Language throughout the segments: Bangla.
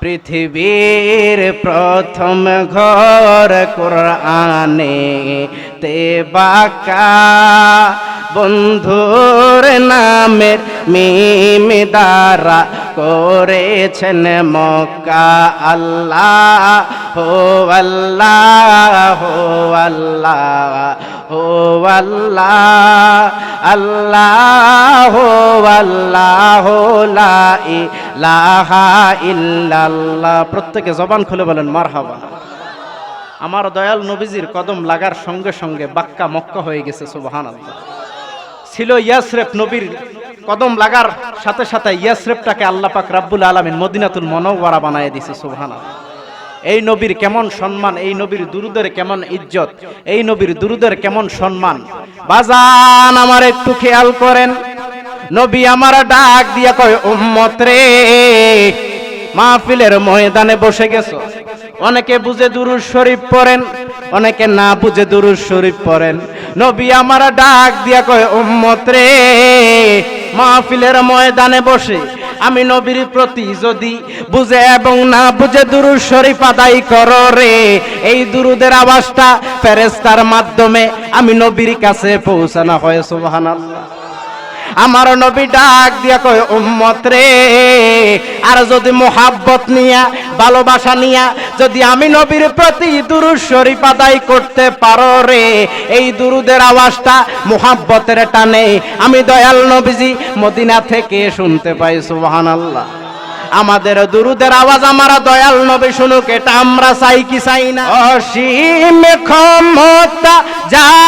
পৃথিবীর প্রথম ঘর কোরআনে তে বাকা। বন্ধুর নামের মিম দ্বারা করেছেন মক্কা। আল্লাহ হো আল্লাহ হো আল্লাহ হো আল্লাহ। আল্লাহ হো আল্লাহ লা প্রত্যেকে জবান খুলে বলেন, মারহাবা। আমার দয়াল নবীজির কদম লাগার সঙ্গে সঙ্গে বাক্কা মক্কা হয়ে গেছে সুবহান ছিল ইয়াসরেফ নবীর কদম লাগার সাথে সাথে ইয়াসরেফটাকে আল্লাহ পাক রাব্বুল আলামিন মদিনাতুল মনোয়ারা বানায় দিছে সুবহান এই নবীর কেমন সম্মান, এই নবীর দুরুদের কেমন ইজ্জত, এই নবীর দুরুদের কেমন সম্মান। বাজান, আমার একটু খেয়াল করেন। নবী আমার ডাক দিয়া কয়, উম্মত রে, মাহফিলের ময়দানে বসে গেছো। অনেকে বুঝে দুরুজ শরীফ পড়েন, অনেকে না বুঝে দুরুজ শরীফ পড়েন। নবী আমার ডাক দিয়া কয়, উম্মত রে, মাহফিলের ময়দানে বসে। আমি নবীর প্রতি যদি বুঝে এবং না বুঝে দুরুদ শরীফ আদায় করো রে, এই দুরুদের আওয়াজটা ফেরেস্তার মাধ্যমে আমি নবীর কাছে পৌঁছানো হয়, সুবহানাল্লাহ। আমার নবী ডাক দিয়া কয়, উম্মত রে, আর যদি মোহাব্বত নিয়া, ভালোবাসা নিয়া, যদি আমি নবীর প্রতি দুরুদ শরীফ আদায় করতে পারো রে, এই দুরুদের আওয়াজটা মোহাব্বতের টানে। আমি দয়াল নবীজি মদিনা থেকে শুনতে পাই, সুবহানাল্লাহ। আমাদের দুরুদের আওয়াজ আমার দয়াল নবী শুনুক, এটা আমরা চাই কি চাই না? অসীম ক্ষমতা যার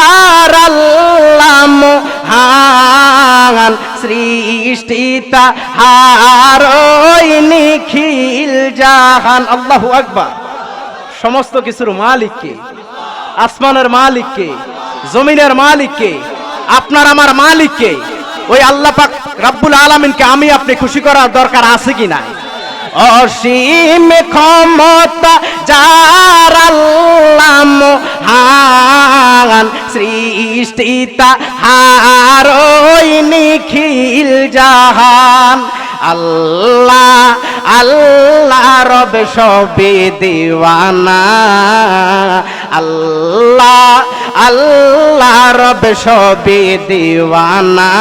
হারই নিখিল জাহান। আল্লাহু আকবার। সমস্ত কিছুর মালিক কে? আসমানের মালিক কে? জমিনের মালিক কে? আপনার আমার মালিক কে? ওই আল্লাহ পাক রাব্বুল আলামিনকে আমি আপনি খুশি করার দরকার আছে কি নাই? অসীম ক্ষমতা, যার আল্লাহ হান সৃষ্টিতা হারই নিখিল জাহান। আল্লাহ আল্লাহ রব সবে দিওয়ানা। আল্লাহ আল্লাহ রব সবে দিওয়ানা।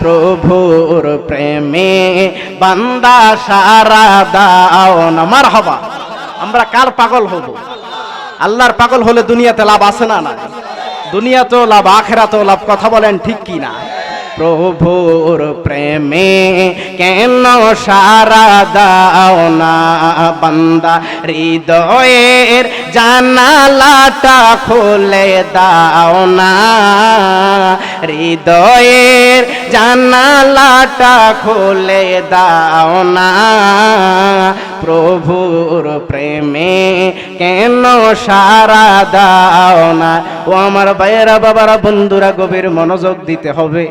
প্রভুর প্রেমে বান্দা সারা দাও না মার হবা আমরা কার পাগল হব? আল্লাহর পাগল হলে দুনিয়াতে লাভ আছে না না দুনিয়াতেও লাভ, আখেরাতেও লাভ, কথা বলেন ঠিক কি না? প্রভুর প্রেমে কেন সারা দাও না বান্দা? হৃদয়ের জানালাটা খুলে দাও না। হৃদয়ের জানালাটা খুলে দাও না। প্রভুর প্রেমে কেন সারা দাও না? ও আমার ভাইয়েরা, বাবারা, বন্ধুরা, গভীর মনোযোগ দিতে হবে।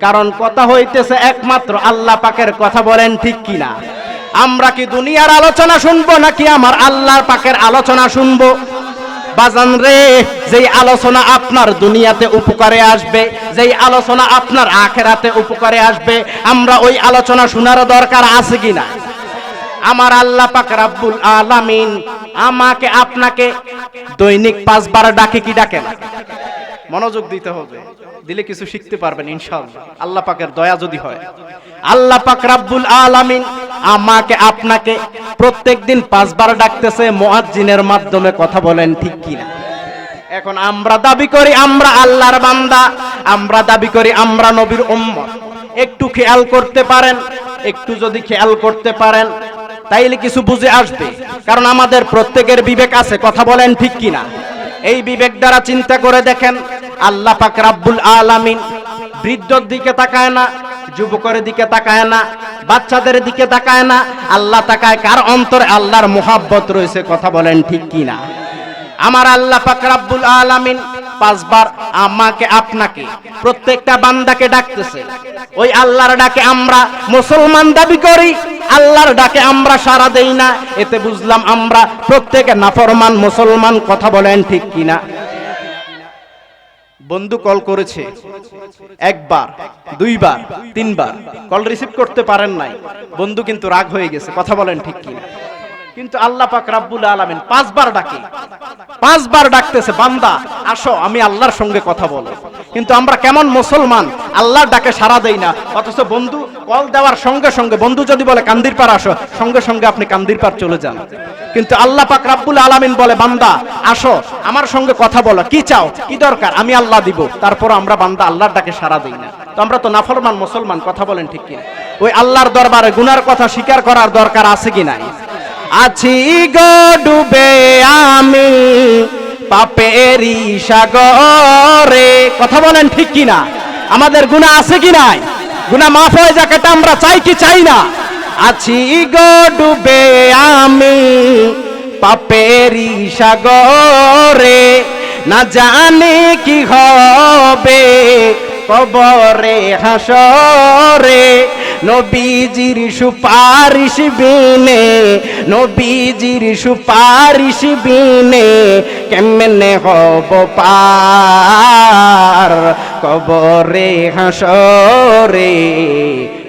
কারণ কথা হইতেছে একমাত্র আল্লাহ পাকের কথা বলেন ঠিক কিনা। আমরা কি দুনিয়ার আলোচনা শুনব নাকি আমার আল্লাহর পাকের আলোচনা শুনব? বাজান রে, যেই আলোচনা আপনার দুনিয়াতে উপকারে আসবে, যেই আলোচনা আপনার আখেরাতে উপকারে আসবে, আমরা ওই আলোচনা শোনার দরকার আছে কিনা? আমার আল্লাহ পাক রাব্বুল আলামিন আমাকে, আপনাকে দৈনিক পাঁচবার ডাকে কি ডাকে না? মনোযোগ দিতে হবে। দিলে কিছু শিখতে পারবেন, ইনশাআল্লাহ। আল্লাহ পাকের দয়া যদি হয়। আল্লাহ পাক রাব্বুল আলামিন আমাকে, আপনাকে প্রত্যেকদিন পাঁচবার ডাকতেছে, মুয়াজ্জিনের মাধ্যমে কথা বলেন, ঠিক কি না এখন আমরা দাবি করি, আমরা আল্লাহর বান্দা, আমরা দাবি করি, আমরা নবীর উম্মত। একটু খেয়াল করতে পারেন, একটু যদি খেয়াল করতে পারেন, তাইলে কিছু বুঝে আসবে। কারণ আমাদের প্রত্যেকের বিবেক আছে, কথা বলেন ঠিক কিনা? এই বিবেক দ্বারা চিন্তা করে দেখেন আল্লাহ পাক রাব্বুল আলামিন বৃদ্ধর দিকে তাকায় না, যুবকের দিকে তাকায় না, বাচ্চাদের দিকে তাকায় না, আল্লাহ তাকায় কার অন্তরে আল্লাহর মোহাব্বত রয়েছে কথা বলেন ঠিক কি না আমার আল্লাহ পাক রাব্বুল আলামিন পাঁচবার আমাকে, আপনাকে, প্রত্যেকটা বান্দাকে ডাকতেছে। ওই আল্লাহর ডাকে আমরা মুসলমান দাবি করি, আল্লাহর ডাকে আমরা সারা দেই না। এতে বুঝলাম আমরা প্রত্যেকে নাফরমান মুসলমান কথা বলেন ঠিক কিনা? বন্ধু কল করেছে। একবার, দুইবার, তিনবার। কল রিসিভ করতে পারেন নাই। বন্ধু কিন্তু রাগ হয়ে গেছে, কথা বলেন ঠিক কি কিন্তু আল্লাহ পাক রাব্বুল আলামিন পাঁচবার ডাকে। পাঁচবার ডাকতেছে, বান্দা, আসো, আমি আল্লাহর সঙ্গে কথা বলো কিন্তু আমরা কেমন মুসলমান? আল্লাহর ডাকে সাড়া দেই না। অথচ বন্ধু, কল দেওয়ার সঙ্গে সঙ্গে, বন্ধু যদি বলে, কান্দির পার আসো, সঙ্গে সঙ্গে আপনি কান্দির পার চলে যান। কিন্তু আল্লাহ পাক রাব্বুল আলামিন বলে, বান্দা, আসো, আমার সঙ্গে কথা বলো, কি চাও, কি দরকার, আমি আল্লাহ দিব। তারপর আমরা বান্দা আল্লাহর ডাকে সাড়া দেই না। তো আমরা তো নাফরমান মুসলমান, কথা বলেন ঠিক কি ওই আল্লাহর দরবারে গুনার কথা স্বীকার করার দরকার আছে কি নাই? আছি গো ডুবে আমি পাপেরি সাগরে। কথা বলেন ঠিক কি না আমাদের গুণা আছে কি নাই? গুণা মাফ হয়ে যাক, এটা আমরা চাই কি চাই না? আছি গো ডুবে আমি পাপেরি সাগরে। না জানি কি হবে কবরে হাসরে। নবীজির সুপারিশ বিনে, নবীজির সুপারিশ বিনে কেমনে হব পার? কবরে, হাসরে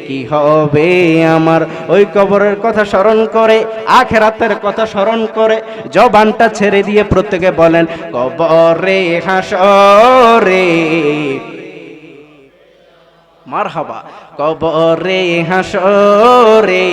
কি হবে আমার? ওই কবরের কথা স্মরণ করে, আখেরাতের কথা স্মরণ করে, জবানটা ছেড়ে দিয়ে প্রত্যেকে বলেন, কবরে, হাসরে। মার হাবা কবরে হাসরে